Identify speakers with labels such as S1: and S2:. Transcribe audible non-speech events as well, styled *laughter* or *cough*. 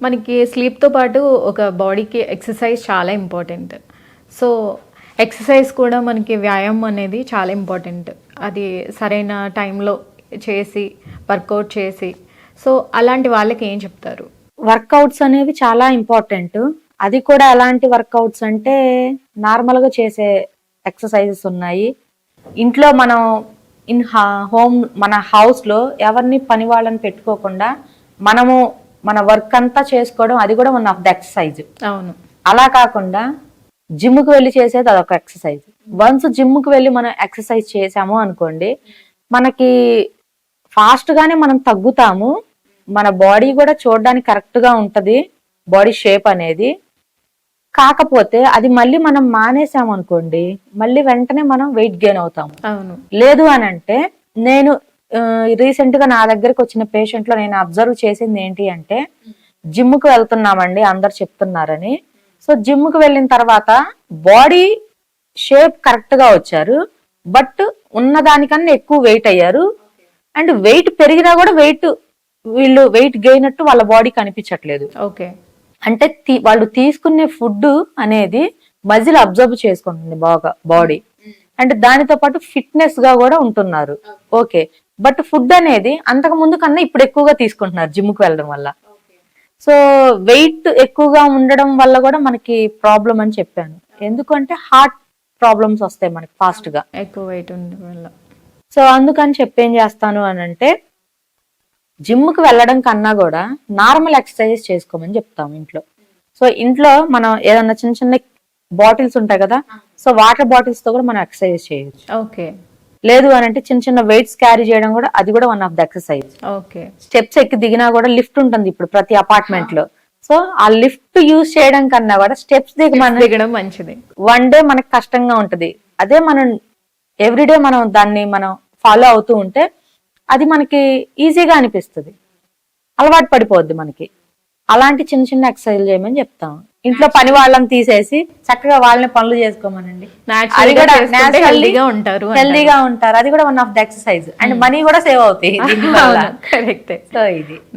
S1: మనకి స్లీప్తో పాటు ఒక బాడీకి ఎక్సర్సైజ్ చాలా ఇంపార్టెంట్ సో ఎక్సర్సైజ్ కూడా మనకి వ్యాయామం అనేది చాలా ఇంపార్టెంట్ అది సరైన టైంలో చేసి వర్కౌట్ చేసి. సో అలాంటి వాళ్ళకి ఏం చెప్తారు?
S2: వర్కౌట్స్ అనేవి చాలా ఇంపార్టెంట్ అది కూడా ఎలాంటి వర్కౌట్స్ అంటే నార్మల్గా చేసే ఎక్సర్సైజెస్ ఉన్నాయి. ఇంట్లో మనం ఇన్ హోమ్ మన హౌస్లో ఎవరిని పని వాళ్ళని పెట్టుకోకుండా మనము మన వర్క్ అంతా చేసుకోవడం అది కూడా వన్ ఆఫ్ ద ఎక్సర్సైజ్
S1: అవును.
S2: అలా కాకుండా జిమ్కు వెళ్ళి చేసేది అదొక ఎక్సర్సైజ్ వన్స్ జిమ్కు వెళ్ళి మనం ఎక్సర్సైజ్ చేసాము అనుకోండి మనకి ఫాస్ట్ గానే మనం తగ్గుతాము. మన బాడీ కూడా చూడడానికి కరెక్ట్గా ఉంటది బాడీ షేప్ అనేది. కాకపోతే అది మళ్ళీ మనం మానేసాం అనుకోండి మళ్ళీ వెంటనే మనం వెయిట్ గెయిన్ అవుతాము.
S1: అవును.
S2: లేదు అని అంటే నేను రీసెంట్గా నా దగ్గరకు వచ్చిన పేషెంట్లో నేను అబ్జర్వ్ చేసింది ఏంటి అంటే జిమ్కు వెళ్తున్నామండి అందరు చెప్తున్నారని. సో జిమ్కు వెళ్ళిన తర్వాత బాడీ షేప్ కరెక్ట్గా వచ్చారు బట్ ఉన్న దానికన్నా ఎక్కువ వెయిట్ అయ్యారు. అండ్ వెయిట్ పెరిగినా కూడా వెయిట్ వీళ్ళు వెయిట్ గెయిన్ అట్టు వాళ్ళ బాడీ కనిపించట్లేదు.
S1: ఓకే
S2: అంటే వాళ్ళు తీసుకునే ఫుడ్ అనేది మజిల్ అబ్జర్వ్ చేసుకుంటుంది బాగా బాడీ అంటే దానితో పాటు ఫిట్నెస్గా కూడా ఉంటున్నారు. ఓకే బట్ ఫుడ్ అనేది అంతకు ముందు కన్నా ఇప్పుడు ఎక్కువగా తీసుకుంటున్నారు జిమ్కు వెళ్ళడం వల్ల. సో వెయిట్ ఎక్కువగా ఉండడం వల్ల కూడా మనకి ప్రాబ్లం అని చెప్పాను. ఎందుకంటే హార్ట్ ప్రాబ్లమ్స్ వస్తాయి మనకి ఫాస్ట్గా.
S1: ఎక్కువ వెయిట్ ఉండడం వల్ల.
S2: సో అందుకని చెప్పేం చేస్తాను అని అంటే జిమ్కు వెళ్ళడం కన్నా కూడా నార్మల్ ఎక్సర్సైజ్ చేసుకోమని చెప్తాం ఇంట్లో. సో ఇంట్లో మనం ఏదన్నా చిన్న చిన్న బాటిల్స్ ఉంటాయి కదా సో వాటర్ బాటిల్స్తో కూడా మనం ఎక్సర్సైజ్ చేయొచ్చు.
S1: ఓకే
S2: లేదు అని అంటే చిన్న చిన్న వెయిట్స్ క్యారీ చేయడం కూడా అది కూడా one of the exercise
S1: okay.
S2: Steps ఎక్కి దిగినా కూడా లిఫ్ట్ ఉంటుంది ఇప్పుడు ప్రతి అపార్ట్మెంట్లో. సో ఆ లిఫ్ట్ యూజ్ చేయడం కన్నా కూడా స్టెప్స్ దిగి మనం
S1: దిగడం మంచిది.
S2: వన్ డే మనకి కష్టంగా ఉంటది. అదే మనం ఎవ్రీడే మనం దాన్ని మనం ఫాలో అవుతూ ఉంటే అది మనకి ఈజీగా అనిపిస్తుంది. అలవాటు పడిపోద్ది మనకి. అలాంటి చిన్న చిన్న ఎక్సర్సైజ్ చేయమని చెప్తాం. ఇంట్లో పని వాళ్ళని తీసేసి చక్కగా వాళ్ళని పనులు చేసుకోమనండి. అది కూడా
S1: చేసుకుంటే
S2: naturally
S1: healthy గా ఉంటారు.
S2: హెల్దీగా ఉంటారు. అది కూడా one of the exercise and money కూడా సేవ్ అవుతాయి
S1: కరెక్టే
S2: సో *laughs* ఇది.